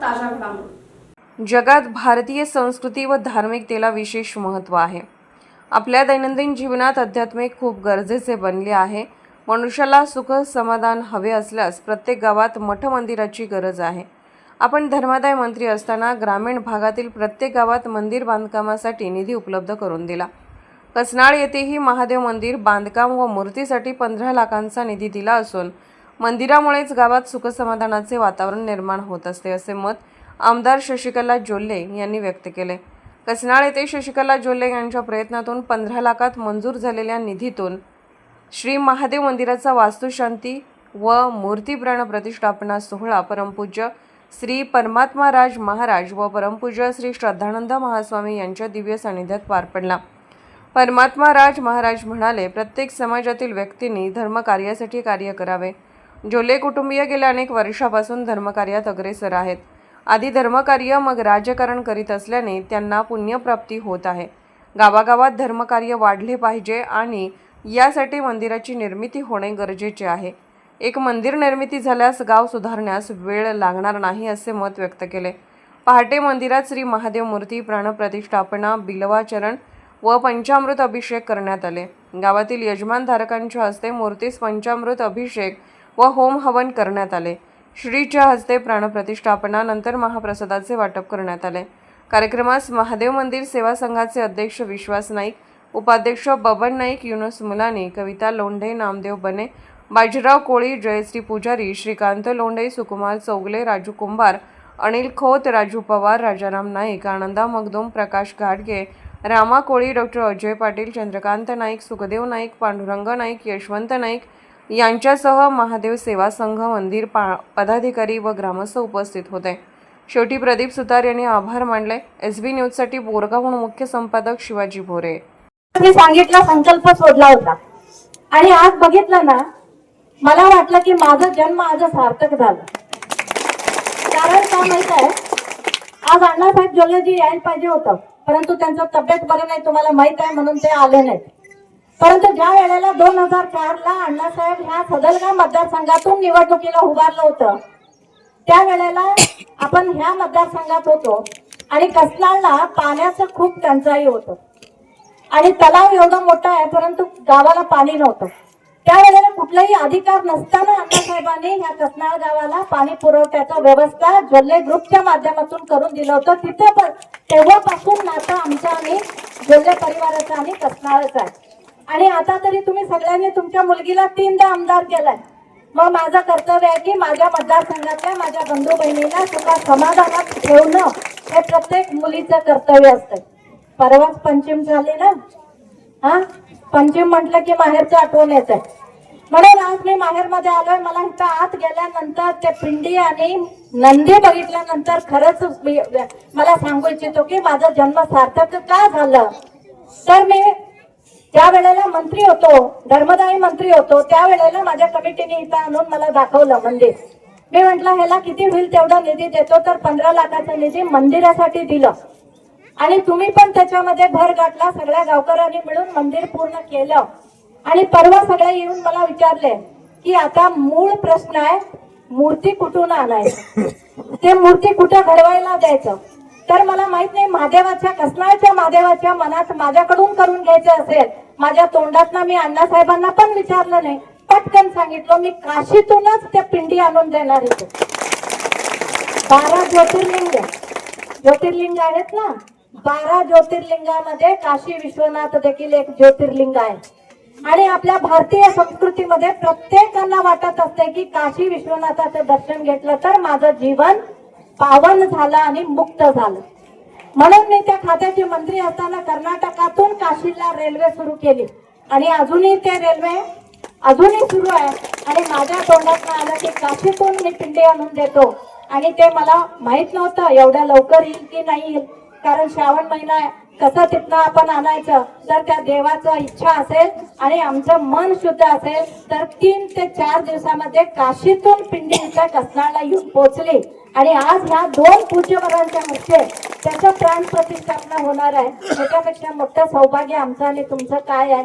ताज्या घडामोडी. जगात भारतीय संस्कृती व धार्मिकतेला विशेष महत्त्व आहे. आपल्या दैनंदिन जीवनात अध्यात्मिक खूप गरजेचे बनले आहे. मनुष्याला सुख समाधान हवे असल्यास प्रत्येक गावात मठ मंदिराची गरज आहे. आपण धर्मादाय मंत्री असताना ग्रामीण भागातील प्रत्येक गावात मंदिर बांधकामासाठी निधी उपलब्ध करून दिला. कसनाळ येथेही महादेव मंदिर बांधकाम व मूर्तीसाठी पंधरा लाखांचा निधी दिला असून मंदिरामुळेच गावात सुखसमाधानाचे वातावरण निर्माण होत असते असे मत आमदार शशिकला जोल्ले यांनी व्यक्त केले. कसनाळ येथे शशिकला जोल्ले यांच्या प्रयत्नातून पंधरा लाखात मंजूर झालेल्या निधीतून श्री महादेव मंदिराचा वास्तुशांती व मूर्तीप्राण प्रतिष्ठापना सोहळा परमपूज्य श्री परमात्मा राज महाराज व परमपूज्य श्री श्रद्धानंद महास्वामी यांच्या दिव्य सानिध्यात पार पडला. परमात्मा राज महाराज म्हणाले प्रत्येक समाजातील व्यक्तींनी धर्मकार्यासाठी कार्य करावे. जोले कुटुंबीय गेल्या अनेक वर्षापासून धर्मकार्यात अग्रेसर आहेत. आधी धर्मकार्य मग राजकारण करीत असल्याने त्यांना पुण्यप्राप्ती होत आहे. गावागावात धर्मकार्य वाढले पाहिजे आणि यासाठी मंदिराची निर्मिती होणे गरजेचे आहे. एक मंदिर निर्मिती झाल्यास गाव सुधारण्यास वेळ लागणार नाही असे मत व्यक्त केले. पहाटे मंदिरात श्री महादेव मूर्ती प्राणप्रतिष्ठापना बिलवाचरण व पंचामृत अभिषेक करण्यात आले. गावातील यजमानधारकांच्या हस्ते मूर्तीस पंचामृत अभिषेक व होम हवन करण्यात आले. श्रीच्या हस्ते प्राणप्रतिष्ठापनानंतर महाप्रसादाचे वाटप करण्यात आले. कार्यक्रमास महादेव मंदिर सेवा संघाचे अध्यक्ष विश्वास नाईक उपाध्यक्ष बबन नाईक युनुस मुलानी कविता लोंढे नामदेव बने बाजीराव कोळी जयश्री पुजारी श्रीकांत लोंढे सुकुमार चौगले राजू कुंभार अनिल खोत राजू पवार राजाराम नाईक आनंदा मगदूम प्रकाश घाटगे रामा कोळी डॉक्टर अजय पाटील चंद्रकांत नाईक सुखदेव नाईक पांडुरंग नाईक यशवंत नाईक यांच्यासह महादेव सेवा संघ मंदिर पा पदाधिकारी व ग्रामस्थ उपस्थित होते. शेवटी प्रदीप सुतार यांनी आभार मानले. एस बी न्यूजसाठी बोरगावहून मुख्य संपादक शिवाजी भोरे. मी सांगितला संकल्प सोडला होता. आणि आज बघितलं ना मला वाटलं की माझा जन्म आज सार्थक झाला. कारण काय माहीत आहे? आज अण्णासाहेब जोल्लेजी यायला पाहिजे होतं. परंतु त्यांचं तब्येत बरं नाही तुम्हाला माहीत आहे म्हणून ते आले नाहीत. परंतु ज्या वेळेला दोन हजार चार ला अण्णासाहेब ह्या सदलगाव मतदारसंघातून निवडणुकीला उभारलं होतं त्यावेळेला आपण ह्या मतदारसंघात होतो आणि कसलाला पाण्याचं खूप टंचाई होतं. आणि तलाव एवढा मोठा आहे परंतु गावाला पाणी नव्हतं. त्यावेळेला कुठलाही अधिकार नसताना अण्णासाहेबांनी ह्या कसनाळ गावाला पाणी पुरवठ्याचा व्यवस्था ज्वल्ले ग्रुपच्या माध्यमातून करून दिलं होतं. तिथे पण तेव्हापासून नातं आमचं आणि ज्वल्ले परिवाराचं आणि कसनाळच आहे. आणि आता तरी तुम्ही सगळ्यांनी तुमच्या मुलगीला तीनदा आमदार केलाय. मग माझं कर्तव्य आहे की माझ्या मतदारसंघातल्या माझ्या बंधू बहिणीला सुद्धा समाधानात ठेवणं हे प्रत्येक मुलीचं कर्तव्य असतं. परवाच पंचम झाली ना? हा? पंचम म्हटलं की माहेरचं आठवण येत आहे म्हणून आज मी माहेरमध्ये आलोय. मला इथं आत गेल्यानंतर ते पिंडी आणि नंदी बघितल्यानंतर खरंच मी- मला सांगू इच्छितो की माझा जन्म सार्थक का झालं? तर मी त्यावेळेला मंत्री होतो धर्मदायी मंत्री होतो त्यावेळेला माझ्या कमिटीने इथं आणून मला दाखवलं मंदिर. मी म्हटलं ह्याला किती होईल तेवढा निधी देतो तर पंधरा लाखाचा निधी मंदिरासाठी दिलं. आणि तुम्ही पण त्याच्यामध्ये भर गाठला सगळ्या गावकऱ्यांनी मिळून मंदिर पूर्ण केलं. आणि परवा सगळे येऊन मला विचारले की आता मूळ प्रश्न आहे मूर्ती कुठून आणायचं? ते मूर्ती कुठं घडवायला द्यायचं? तर मला माहीत नाही महादेवाच्या कसनाळच्या महादेवाच्या मनात माझ्याकडून करून घ्यायचं असेल माझ्या तोंडात मी अण्णासाहेबांना पण विचारलं नाही. पटकन सांगितलं मी काशीतूनच त्या पिंडी आणून देणार आहे बारा ज्योतिर्लिंग ज्योतिर्लिंग आहेत ना? बारा ज्योतिर्लिंगामध्ये काशी विश्वनाथ देखील एक ज्योतिर्लिंग आहे. आणि आपल्या भारतीय संस्कृतीमध्ये प्रत्येकाला वाटत असते की काशी विश्वनाथाचं दर्शन घेतलं तर माझं जीवन पावन झालं आणि मुक्त झालं. म्हणून मी त्या खात्याचे मंत्री असताना कर्नाटकातून काशीला रेल्वे सुरू केली. आणि अजूनही ते रेल्वे अजूनही सुरू आहे. आणि माझ्या तोंडात आलं की काशीतून मी पिंडी आणून देतो. आणि ते मला माहीत नव्हतं एवढ्या लवकर येईल की नाही येईल. कारण श्रावण महिना आहे. कसं तिथनं आपण आणायचं? तर त्या देवाचं इच्छा असेल आणि आमचं मन शुद्ध असेल तर तीन ते चार दिवसामध्ये काशीतून पिंडी इथं कसनाळला येऊन पोहोचली. आणि आज ह्या दोन पूज्यवरांच्या हस्ते त्याच्या प्राण प्रतिष्ठापना होणार आहे. त्याच्यापेक्षा मोठं सौभाग्य आमचं आणि तुमचं काय आहे?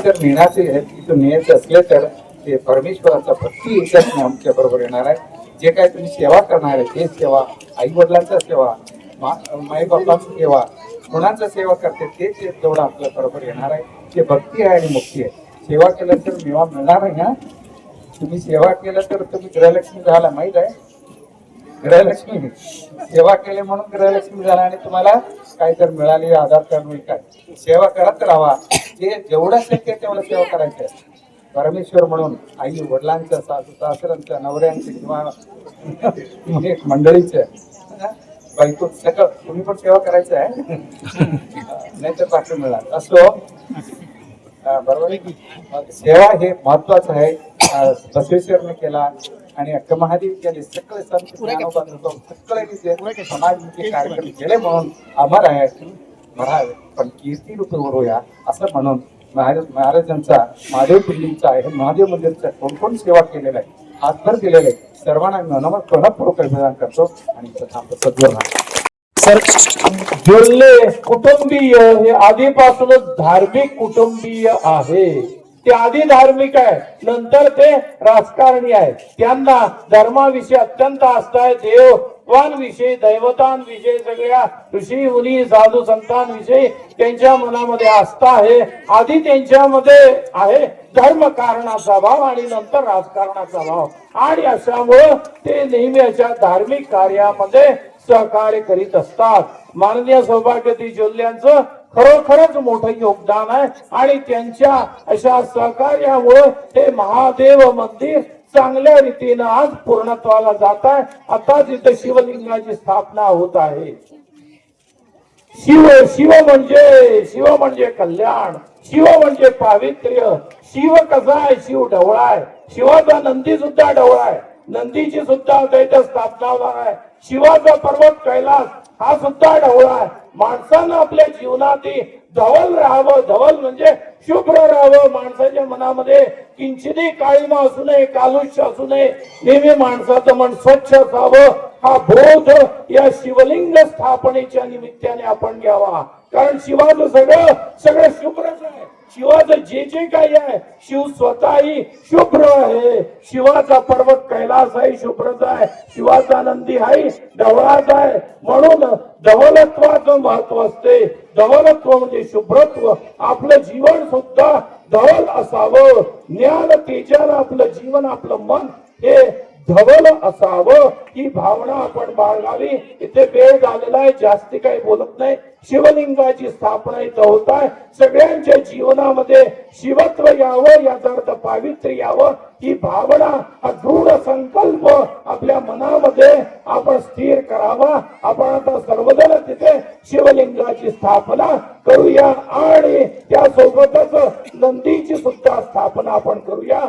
तर नेण्याचे आहे की न्यायचं असले तर ते परमेश्वराचा भक्ती याच्यात आमच्या बरोबर येणार आहे. जे काय तुम्ही सेवा करणार आहे ते सेवा आई वडिलांचा सेवा माई बाप्पांची सेवा कोणाचा सेवा करते ते तेवढं आपल्या बरोबर येणार आहे. ते भक्ती आहे आणि मुक्ती आहे. सेवा केल्यानंतर मेवा मिळणार आहे ना तुम्ही सेवा केलं तर तुम्ही गृहलक्ष्मी झाला माहीत आहे. गृहलक्ष्मी. सेवा केली म्हणून गृहलक्ष्मी झाला आणि तुम्हाला काय तर मिळाली आधार कार्ड मिळेल काय? सेवा करत राहा. ते जेवढं शक्य आहे तेवढं सेवा करायचं आहे. परमेश्वर म्हणून आई वडिलांच्या सासू सासऱ्यांच्या नवऱ्यांचं किंवा एक मंडळीचं बायको सगळं. तुम्ही पण सेवा करायचं आहे. नाहीतर बाकी मिळणार. असो. बरोबर आहे की? सेवा हे महत्वाचं आहे. बसवेश्वरने केला. आणि अक्क महादेव केले सगळे संत ज्ञानोबा तुकोबा सगळ्यांनी ते समाजमुखी कार्यक्रम केले म्हणून अमर आहे. महाराज पण कीर्ती रूप उरूया असं म्हणून महाराज महाराजांचा महादेव पिल्लींचा आहे महादेव मंदिरचा कोण कोण सेवा केलेला आहे हातभर दिलेला आहे. सर्वांना मनोमत पुनःपूर्वक अभिवादन करतो आणि सद्गुरू सर जुळले कुटुंबीय हे आधीपासूनच धार्मिक कुटुंबीय आहे. ते आधी धार्मिक आहे नंतर ते राजकारणी आहे. त्यांना धर्माविषयी अत्यंत आस्था आहे. देववांविषयी दैवतांविषयी सगळ्या ऋषी मुनी साधू संतांविषयी त्यांच्या मनामध्ये आस्था आहे. आधी त्यांच्यामध्ये आहे धर्म कारणाचा भाव आणि नंतर राजकारणाचा भाव. आणि अशामुळं ते नेहमी अशा धार्मिक कार्यामध्ये सहकार्य करीत असतात. माननीय सौभाग्यती जोल्यांचं खरोखरच मोठं योगदान आहे. आणि त्यांच्या अशा सहकार्यामुळं हे महादेव मंदिर चांगल्या रीतीनं आज पूर्णत्वाला जात आहे. आता तिथे शिवलिंगाची स्थापना होत आहे. शिव शिव म्हणजे शिव म्हणजे कल्याण शिव म्हणजे पावित्र्य. शिव कसा आहे? शिव ढवळा आहे. शिवाचा नंदी सुद्धा ढवळा आहे. नंदीची सुद्धा स्थापना होणार आहे. शिवाचा पर्वत कैलास हा सुद्धा ढवळा आहे. माणसानं आपल्या जीवनात धवल राहावं. धवल म्हणजे शुभ्र राहावं. माणसाच्या मनामध्ये किंचितही काळीमा असू नये कालुष्य असू नये. नेहमी माणसाचं मन स्वच्छ असावं. हा बोध या शिवलिंग स्थापनेच्या निमित्ताने आपण घ्यावा. कारण शिवाचं सगळं सगळं शुभ्रच आहे. शिवाचं जे जे काही आहे शिव स्वतःही शुभ्र आहे. शिवाचा पर्वत कैलास आहे शुभ्रच आहे. शिवाचा नंदी आहे ढवळाच आहे. म्हणून धवलत्वाचं महत्त्व असते. धवलत्व म्हणजे शुभ्रत्व. आपलं जीवन सुद्धा धवल असावं. ज्ञान तेजानं आपलं जीवन आपलं मन हे धवल असावं. ही भावना आपण बाळगावी. इथे वेळ झालेला आहे. जास्ती काही बोलत नाही. शिवलिंगाची स्थापना इथं होत आहे. सगळ्यांच्या जीवनामध्ये शिवत्व यावं याचा अर्थ पावित्र्य यावं. ही भावना हा दृढ संकल्प आपल्या मनामध्ये आपण स्थिर करावा. आपण आता सर्वजण तिथे शिवलिंगाची स्थापना करूया आणि त्यासोबतच नंदीची सुद्धा स्थापना आपण करूया.